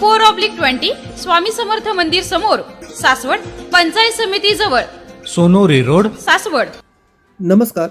four oblique twenty Swami Samarth मंदिर समोर सासवड पंचायत समिती जवळ. सोनोरी रोड. सासवड. नमस्कार.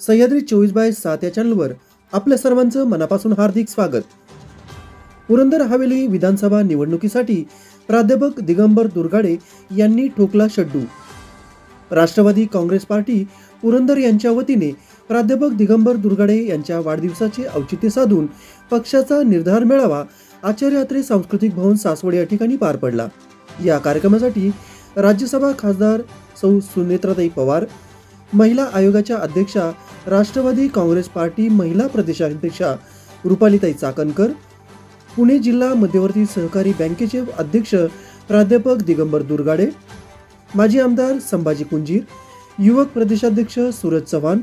सह्याद्री चोवीस बाय सात या चॅनलवर आपल्या सर्वांचं मनापासून हार्दिक स्वागत. पुरंदर हवेली विधानसभा निवडणुकीसाठी प्राध्यापक दिगंबर दुर्गाडे यांनी ठोकला शड्डू. राष्ट्रवादी काँग्रेस पार्टी पुरंदर यांच्या वतीने प्राध्यापक दिगंबर दुर्गाडे यांच्या वाढदिवसाचे औचित्य साधून पक्षाचा निर्धार मेळावा आचार्य अत्रे सांस्कृतिक भवन सासवड या ठिकाणी पार पडला. या कार्यक्रमासाठी राज्यसभा खासदार सौ सुनेत्राताई पवार महिला आयोगाच्या अध्यक्षा राष्ट्रवादी काँग्रेस पार्टी महिला प्रदेशाध्यक्षा रुपालीताई चाकणकर पुणे जिल्हा मध्यवर्ती सहकारी बँकेचे अध्यक्ष प्राध्यापक दिगंबर दुर्गाडे माजी आमदार संभाजी कुंजीर युवक प्रदेशाध्यक्ष सूरज चव्हाण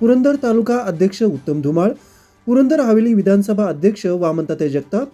पुरंदर तालुका अध्यक्ष उत्तम धुमाळ पुरंदर हवेली विधानसभा अध्यक्ष वामनताते जगताप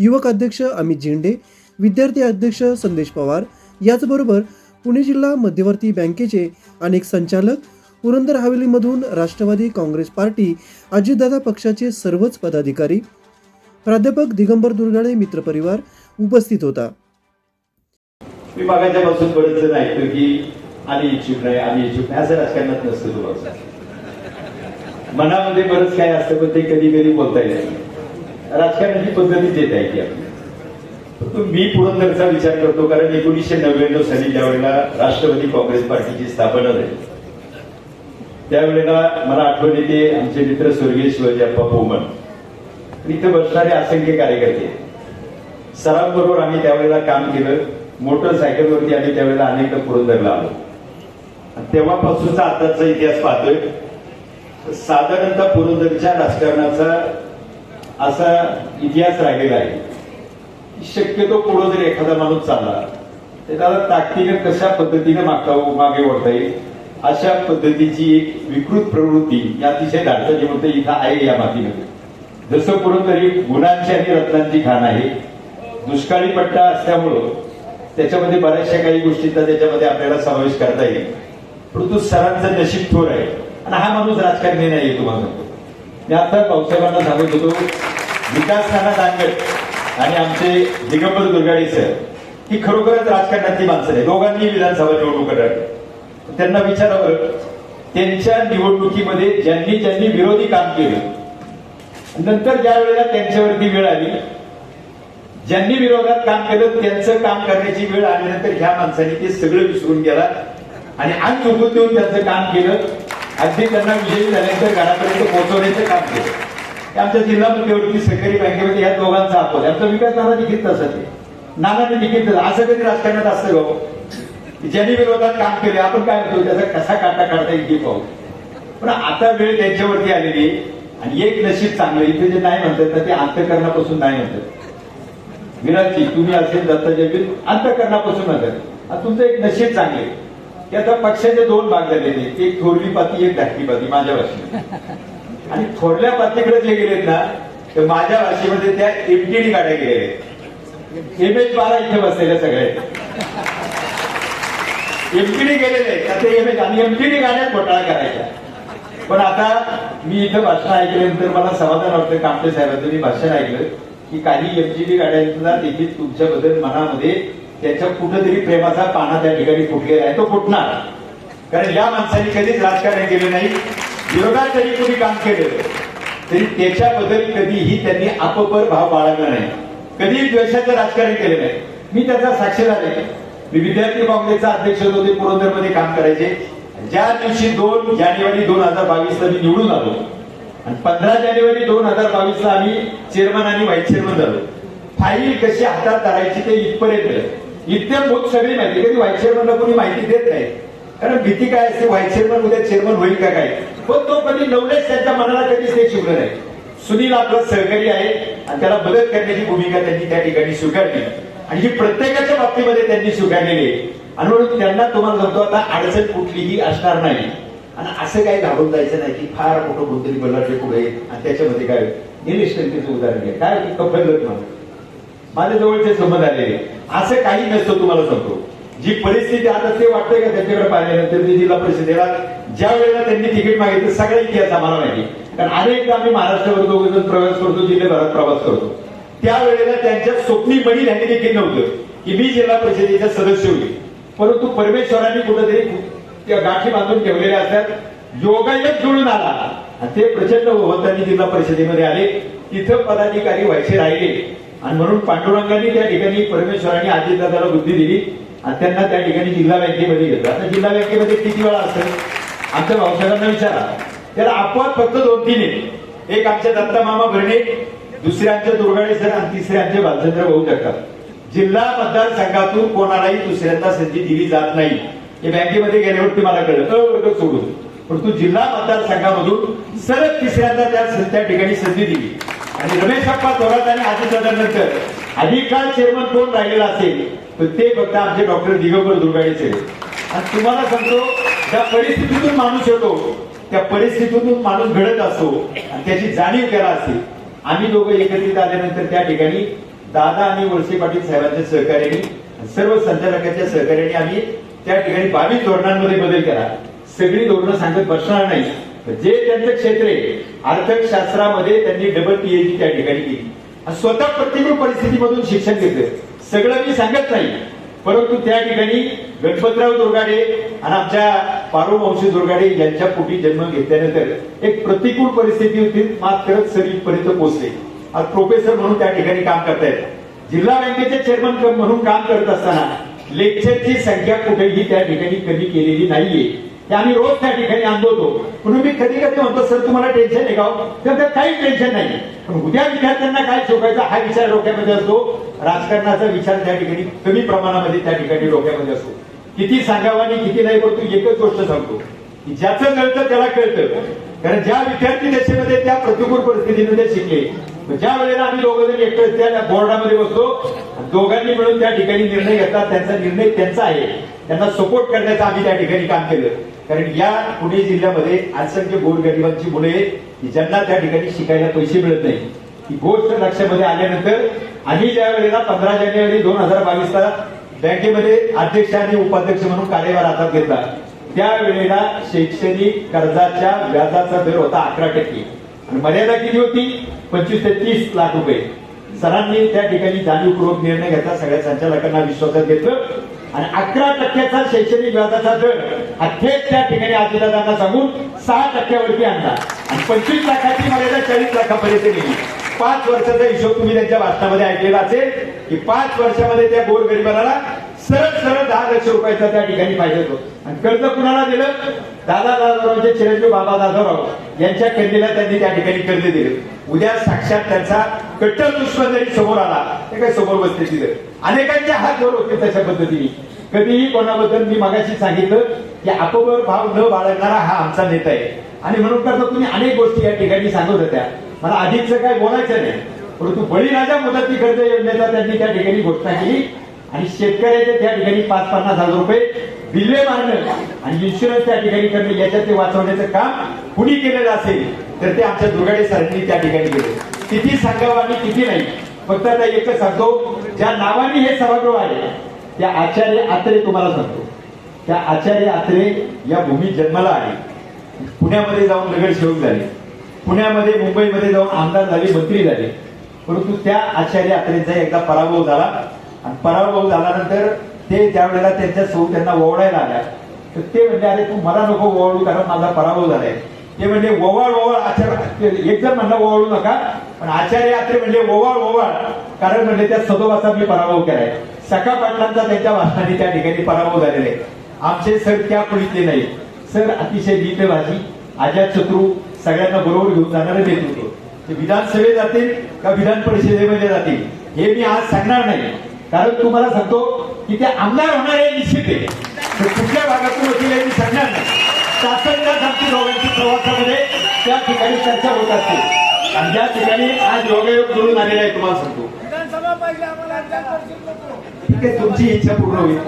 युवक अध्यक्ष अमित झेंडे विद्यार्थी अध्यक्ष संदेश पवार याचबरोबर पुणे जिल्हा मध्यवर्ती बँकेचे अनेक संचालक पुरंदर हवेलीमधून राष्ट्रवादी काँग्रेस पार्टी अजितदादा पक्षाचे सर्वच पदाधिकारी प्राध्यापक दिगंबर दुर्गाडे मित्रपरिवार उपस्थित होता. मी मागाच्या पासून बरेच जण ऐकतो की आम्ही इच्छुक नाही आम्ही इच्छुक नाही. असं राजकारणात नसतं तुम्हाला मनामध्ये बरंच काय असतं पण ते कधी कधी बोलता येत राजकारणाची पद्धती येत आहे की आपली मी पुरंदरचा विचार करतो कारण एकोणीसशे नव्याण्णव साली ज्यावेळेला राष्ट्रवादी काँग्रेस पार्टीची स्थापना झाली त्यावेळेला मला आठवण येते आमचे मित्र स्वर्गीय शिवाजी अप्पा पोमन इथे बसणारे असंख्य कार्यकर्ते. सरांबरोबर आम्ही त्यावेळेला काम केलं मोटरसायकलवरती आम्ही त्यावेळेला अनेकदा पुरंदरला आलो. तेव्हापासूनचा आताचा इतिहास पाहतोय साधारणतः पुरंदरच्या राजकारणाचा असा इतिहास राहिलेला आहे. शक्यतो पुढं जर एखादा माणूस चालला तर त्याला ताकदीने कशा पद्धतीने मागता मागे ओढता येईल? अशा पद्धतीची एक विकृत प्रवृत्ती या अतिशय धाडसाची म्हणते इथं आहे या मातीमध्ये. जसं पुरंदर तरी गुणांची आणि रत्नांची खाण आहे दुष्काळी पट्टा असल्यामुळं त्याच्यामध्ये बऱ्याचशा काही गोष्टींचा त्याच्यामध्ये आपल्याला समावेश करता येईल. परंतु सरांचं नशीब थोर आहे. आणि हा माणूस राजकारणी नाही तुम्हाला सांगतो. मी आता भाऊसाहेबांना सांगत होतो. विकास खाना दांगड आणि आमचे दिगंबर दुर्गाडे सर ही खरोखरच राजकारणातली माणसं आहे दोघांनी विधानसभा निवडणूक लढली त्यांना विचारावं त्यांच्या निवडणुकीमध्ये ज्यांनी ज्यांनी विरोधी काम केलं नंतर ज्या वेळेला त्यांच्यावरती वेळ आली ज्यांनी विरोधात काम केलं त्यांचं काम करण्याची वेळ आल्यानंतर ह्या माणसाने ते सगळं विसरून गेला. आणि आज झोपून देऊन त्यांचं काम केलं. अगदी त्यांना विजयी झाल्यानंतर घरापर्यंत पोहोचवण्याचं काम केलं. आमच्या जिल्हा मध्यवर्ती सहकारी बँकेमध्ये या दोघांचा आपण आमचा विकास नाना निघित तसंच ते. नानाने निघित असं कधी राजकारणात असतं बाबा ज्यांनी विरोधात काम केले आपण काय म्हणतो? त्याचा कसा काटा काढता येईल ते पाहू. पण आता वेळ त्यांच्यावरती आलेली आणि एक नशीब चांगलं इथे जे नाही म्हणतात ना ते अंतकरणापासून नाही म्हणतात. विराजी तुम्ही असेल दत्ताजी अंतकरणापासून म्हणतात. तुमचं एक नशीब चांगले की आता पक्षाचे दोन भाग झालेले एक थोरली पाती एक धाकटी पाती माझ्या भाषेत आणि थोरल्या पातीकडे जे गेलेत ना तर माझ्या भाषेमध्ये त्या एमटीडी गाड्या गेलेल्या आहेत. एम एच बारा इथे बसलेल्या सगळ्या एमटीडी गेलेले आहेत. आता एम एच आणि एमटीडी गाड्यात घोटाळा करायचा पण आता मी इथं भाषण ऐकल्यानंतर मला समाधान वाटतं कामटे साहेबांचं मी भाषण ऐकलं की काही एमजीबी गाड्यांना देखील तुमच्याबद्दल मनामध्ये त्याच्या कुठंतरी प्रेमाचा पाना त्या ठिकाणी फुटलेला आहे. तो फुटणार. कारण या माणसाने कधीच राजकारण केलं नाही. विरोधात जरी कोणी काम केलं तरी त्याच्याबद्दल कधीही त्यांनी अपपर भाव बाळगला नाही. कधीही द्वेषाचं राजकारण केलं नाही. मी त्याचा साक्षीदार आहे. मी विद्यार्थी काँग्रेसचा अध्यक्ष होते पुरंदरमध्ये काम करायचे. ज्या दिवशी दोन जानेवारी दोन हजार बावीस ला मी निवडून आलो आणि पंधरा जानेवारी दोन हजार बावीस ला आम्ही चेअरमन आणि व्हाईस चेअरमन झालो. फाईल कशी हातात धरायची ते इथपर्यंत. इतके भूत सगळी माहिती कधी व्हाईस चेअरमनला कोणी माहिती देत नाही. कारण भीती काय असते व्हाईस चेअरमन उद्या चेअरमन होईल का काय? पण तो कधी नवलेच त्यांच्या मनाला कधीच ते शिवलं नाही. सुनील आपला सहकारी आहे आणि त्याला मदत करण्याची भूमिका त्यांनी त्या ठिकाणी स्वीकारली. आणि ही प्रत्येकाच्या बाबतीमध्ये त्यांनी स्वीकारलेली आहे. आणि म्हणून त्यांना तुम्हाला सांगतो आता अडचण कुठलीही असणार नाही. आणि असं काही घाबरून जायचं नाही की फार मोठं कोणतरी बल्लाटे पुढे आणि त्याच्यामध्ये काय निलेश त्यांचं उदाहरण घ्या. काय कपडत म्हणून. माझ्या जवळचे संबंध आलेले असं काही नसतं तुम्हाला सांगतो. जी परिस्थिती आता ते वाटतंय का त्यांच्याकडे पाहिल्यानंतर ते जिल्हा परिषदेला ज्या वेळेला त्यांनी तिकीट मागितलं सगळा इतिहास आम्हाला माहिती. कारण अनेकदा आम्ही महाराष्ट्रावर दोघं प्रवास करतो जिल्ह्याभरात प्रवास करतो. त्यावेळेला त्यांच्या स्वप्नी बळी त्यांनी देखील नव्हतं की मी जिल्हा परिषदेचा सदस्य होईल. परंतु परमेश्वरांनी कुठेतरी त्या गाठी बांधून ठेवलेल्या असतात. योगायोग जुळून आला. ते प्रचंड बहुमतांनी जिल्हा परिषदेमध्ये आले. तिथं पदाधिकारी व्हायचे राहिले. आणि म्हणून पांडुरंगाने त्या ठिकाणी परमेश्वरांनी अजितदादाला बुद्धी दिली आणि त्यांना त्या ठिकाणी जिल्हा बँकेमध्ये घेतलं. आता जिल्हा बँकेमध्ये किती वेळा असेल? आमच्या भाऊसाहेबांना विचारा. त्याला आपोआप फक्त दोन तीन आहेत. एक आमच्या दत्ता मामा भरणे दुसरे आमचे दुर्गाडे सर आणि तिसरे आमचे बालचंद्र भाऊ जगताप. जिल्हा मतदारसंघातून कोणालाही दुसऱ्यांदा संधी दिली जात नाही. हे बँकेमध्ये गेल्यावरती मला कळलं. सोडून. पण तू परंतु जिल्हा मतदारसंघामधून सरळ तिसऱ्यांदा त्या त्या ठिकाणी संधी दिली. आणि रमेश अप्पा थोरात आणि अजितदादांनंतर अधिक काळ चेअरमन कोण राहिलेला असेल तर ते फक्त आमचे डॉक्टर दिगंबर दुर्गाडेचे. आणि तुम्हाला सांगतो ज्या परिस्थितीतून माणूस येतो त्या परिस्थितीतून माणूस घडत असतो आणि त्याची जाणीव करा असेल. आम्ही दोघं एकत्रित आल्यानंतर त्या ठिकाणी दादा आणि वळसे पाटील साहेबांच्या सहकार्याने सर्व संचालकांच्या सहकार्याने आम्ही त्या ठिकाणी बावीस धोरणांमध्ये बदल केला. सगळी धोरणं सांगत बसणार नाही. जे त्यांचं क्षेत्र आहे अर्थशास्त्रामध्ये त्यांनी डबल पीएचडी त्या ठिकाणी केली. स्वतः प्रतिकूल परिस्थितीमधून शिक्षण घेतलं. सगळं मी सांगत नाही परंतु त्या ठिकाणी गणपतराव दुर्गाडे आणि आमच्या पारोवंशी दुर्गाडे यांच्या पोटी जन्म घेतल्यानंतर एक प्रतिकूल परिस्थिती होती मात करत सरीपर्यंत पोहोचले. आज प्रोफेसर म्हणून त्या ठिकाणी काम करतायत. जिल्हा बँकेचे चेअरमन म्हणून काम करत असताना लेक्चरची संख्या कुठेही त्या ठिकाणी कमी केलेली नाहीये. ते आम्ही रोज त्या ठिकाणी अनुभवतो म्हणून मी कधी कधी म्हणतो सर तुम्हाला टेन्शन आहे का हो? तर त्यात काही टेन्शन नाही पण उद्या विद्यार्थ्यांना काय शिकवायचा हा विचार डोक्यामध्ये असतो. राजकारणाचा विचार त्या ठिकाणी कमी प्रमाणामध्ये त्या ठिकाणी डोक्यामध्ये असतो. किती सांगावं आणि किती नाही परंतु एकच गोष्ट सांगतो. की ज्याचं कळतं त्याला कळतं. कारण ज्या विद्यार्थी दशेमध्ये त्या प्रतिकूल परिस्थितीमध्ये शिकले. ज्या वेळेला आम्ही दोघं जण एकटं त्या बोर्डामध्ये बसतो दोघांनी मिळून त्या ठिकाणी निर्णय घेतात त्यांचा निर्णय त्यांचा आहे. त्यांना सपोर्ट करण्याचं आम्ही त्या ठिकाणी काम केलं. कारण या पुणे जिल्ह्यामध्ये असंख्य गोरगरिबांची मुले की ज्यांना त्या ठिकाणी शिकायला पैसे मिळत नाही. ही गोष्ट लक्षामध्ये आल्यानंतर आम्ही ज्या वेळेला पंधरा जानेवारी दोन हजार बावीसला बँकेमध्ये अध्यक्ष आणि उपाध्यक्ष म्हणून कार्यभार हातात घेतला. त्यावेळेला शैक्षणिक कर्जाच्या व्याजाचा दर होता अकरा टक्के. आणि मर्यादा किती होती? पंचवीस ते तीस लाख रुपये. सरांनी त्या ठिकाणी जाणीवपूर्वक निर्णय घेतला सगळ्या संचालकांना विश्वासात घेतलं. आणि अकरा टक्क्याचा शैक्षणिक व्याजाचा दर हा थेट त्या ठिकाणी आजीदादांना सांगून सहा टक्क्यावरती आणला. आणि पंचवीस लाखाची मर्यादा चाळीस लाखापर्यंत गेली. पाच वर्षाचा हिशोब तुम्ही त्यांच्या भाषणामध्ये ऐकलेला असेल की पाच वर्षामध्ये त्या गोरगरिबाला सरळ सरळ दहा लक्ष रुपयाचा त्या ठिकाणी पाहिजे होतो. आणि कर्ज कुणाला दिलं? दादा दादारावचे चिरंजीव बाबा दादाराव यांच्या कन्येला त्यांनी त्या ठिकाणी कर्ज दिलं. उद्या साक्षात त्यांचा कट्टर दुश्मन जरी समोर आला ते काय समोर बसते तिथं. अनेकांचे हात वर होते तशा पद्धतीने. कधीही कोणाबद्दल मी मगाशी सांगितलं की आपोबर भाव न बाळगणारा हा आमचा नेता आहे. आणि म्हणून करता तुम्ही अनेक गोष्टी या ठिकाणी सांगत होत्या. मला आधीच काय बोलायचं नाही. परंतु बळीराजा मुदती कर्ज योजनेचा त्यांनी त्या ठिकाणी घोषणा केली. आणि शेतकऱ्याचे त्या ठिकाणी पाच पन्नास हजार रुपये बिल्ले मारणं आणि इन्शुरन्स त्या ठिकाणी करणं याच्यात ते वाचवण्याचं काम कुणी केलेलं असेल तर ते आमच्या दुर्गाडे सरांनी त्या ठिकाणी केलं. किती सांगावं आणि किती नाही. फक्त आता एकच सांगतो ज्या नावाने हे सभागृह आहे त्या आचार्य आत्रे तुम्हाला सांगतो. त्या आचार्य आत्रे या भूमीत जन्माला आले. पुण्यामध्ये जाऊन नगरसेवक झाले. पुण्यामध्ये मुंबईमध्ये जाऊन आमदार झाले मंत्री झाले. परंतु त्या आचार्य आत्रेंचा एकदा पराभव झाला. आणि पराभव झाल्यानंतर ते त्यावेळेला त्यांच्या सौ त्यांना ओवडायला आल्या तर ते म्हणजे अरे तू मला नको ओवाळू कारण माझा पराभव झालाय. ते म्हणजे ओवाळ ओवाळ आचार्य एक म्हणलं ओवाळू नका पण आचार्य यात्रे म्हणजे ओवाळ ओवाळ. कारण म्हणजे त्या सदोबाचा मी पराभव केलाय. सखा पाटलांचा त्यांच्या भाषणाने त्या ठिकाणी पराभव झालेला आहे. आमचे सर त्या पुढीतले नाही सर अतिशय नीतभाजी आजाद शत्रू सगळ्यांना बरोबर घेऊन जाणारे नेतृत्व ते विधानसभेत जातील का विधान परिषदेमध्ये जातील हे मी आज सांगणार नाही. कारण तुम्हाला सांगतो की ते आमदार होणार हे निश्चित आहे. कुठल्या भागातून होतील हे मी सांगणार नाही. आमची दोघांची प्रवासामध्ये त्या ठिकाणी चर्चा होत असते. आणि ज्या ठिकाणी आज योगायोग जुळून आलेला आहे तुम्हाला सांगतो. ठीक आहे तुमची इच्छा पूर्ण होईल.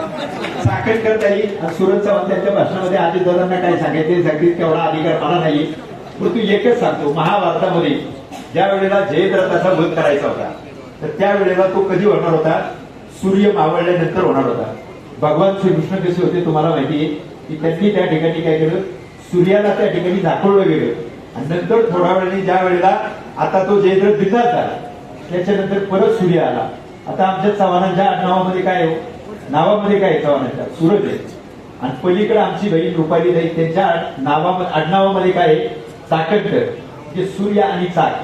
साखर करता येईल आणि सुरज चव्हाण त्यांच्या भाषणामध्ये आधी दादांना काय सांगायचे सगळी तेवढा अधिकार मला नाही. परंतु एकच सांगतो महाभारतामध्ये ज्या वेळेला जयद्रथाचा वध करायचा होता तर त्यावेळेला तो कधी होणार होता? सूर्य मावळल्यानंतर होणार होता. भगवान श्रीकृष्ण कसे होते तुम्हाला माहिती आहे? की त्यांनी त्या ठिकाणी काय केलं? सूर्याला त्या ठिकाणी दाखवलं गेलं आणि नंतर थोड्या वेळाने ज्या वेळेला आता तो जयद्रथ बिंदास झाला त्याच्यानंतर परत सूर्य आला. आता आमच्या चव्हाणांच्या आडनावामध्ये काय आहे? हो? नावामध्ये काय आहे चव्हाणांच्या? सूरज आहे. आणि पलीकडे आमची बहीण रुपाली ताई त्यांच्या नावामध्ये आडनावामध्ये काय आहे? चाकणकर. म्हणजे सूर्य आणि चाक.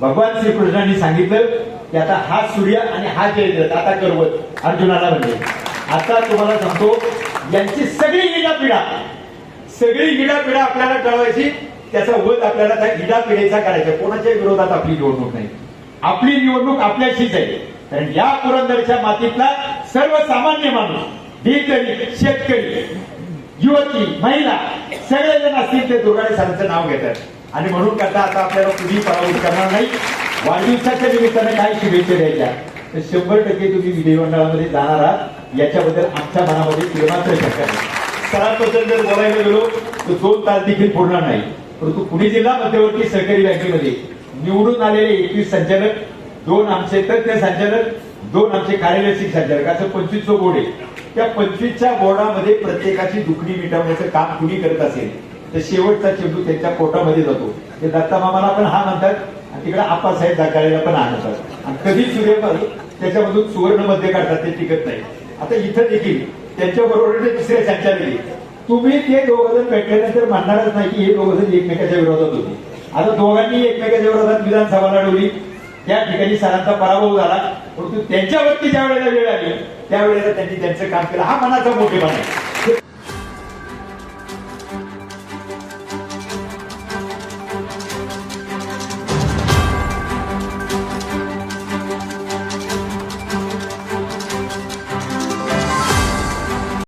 भगवान श्रीकृष्णांनी सांगितलं की आता हा सूर्य आणि हा जयद्रथ आता करवत अर्जुनाला म्हणले आता तुम्हाला सांगतो यांची सगळी इडा पिढा सगळी इडा पिढा आपल्याला कळवायची त्याचा वध आपल्याला त्या इडा पिढीचा करायचा. कोणाच्या विरोधात आपली निवडणूक नाही. आपली निवडणूक आपल्याशीच आहे. कारण या पुरंदरच्या मातीतला सर्वसामान्य माणूस भेटकरी शेतकरी युवती महिला सगळेजण असतील ते दुर्गाडे सरांचं नाव घेतात. आणि म्हणून करता आता आपल्याला कुणी पराभूत करणार नाही. वाढदिवसाच्या निमित्ताने काय शुभेच्छा द्यायच्या. तर शंभर टक्के तुम्ही विधिमंडळामध्ये जाणार आहात. याच्याबद्दल आमच्या मनामध्ये किरमात्र शक्य नाही. सरांबद्दल जर बोलायला गेलो तर दोन तास देखील पुरणार नाही. परंतु पुणे जिल्हा मध्यवर्ती सहकारी बँकेमध्ये निवडून आलेले एकवीस संचालक दोन आमचे तज्ञ संचालक दोन आमचे कार्यालयिक संचालक असं पंचवीसचं बोर्ड आहे. त्या पंचवीसच्या बोर्डामध्ये प्रत्येकाची दुखणी मिटवण्याचं काम कुणी करत असेल तर शेवटचा चेंडू त्यांच्या पोटामध्ये जातो. ते दत्ता मामाला पण हा म्हणतात आणि तिकडे आप्पासाहेब दाकाळेला पण आणतात. आणि कधी सूर्यपाल त्याच्यामधून सुवर्णमध्ये काढतात ते टिकत नाही. आता इथं देखील त्यांच्या बरोबर दुसरे संचालक तुम्ही ते दोघं जण भेटल्यानंतर म्हणणारच नाही की हे दोघं जण एकमेकाच्या विरोधात होते. आता दोघांनी एकमेकाच्या विरोधात विधानसभा लढवली. त्या ठिकाणी सरांचा पराभव झाला. परंतु त्यांच्यावरती ज्या वेळेला वेळ आली त्यावेळेला त्यांनी त्यांचं काम केलं. हा मनाचा मोठेपणा आहे.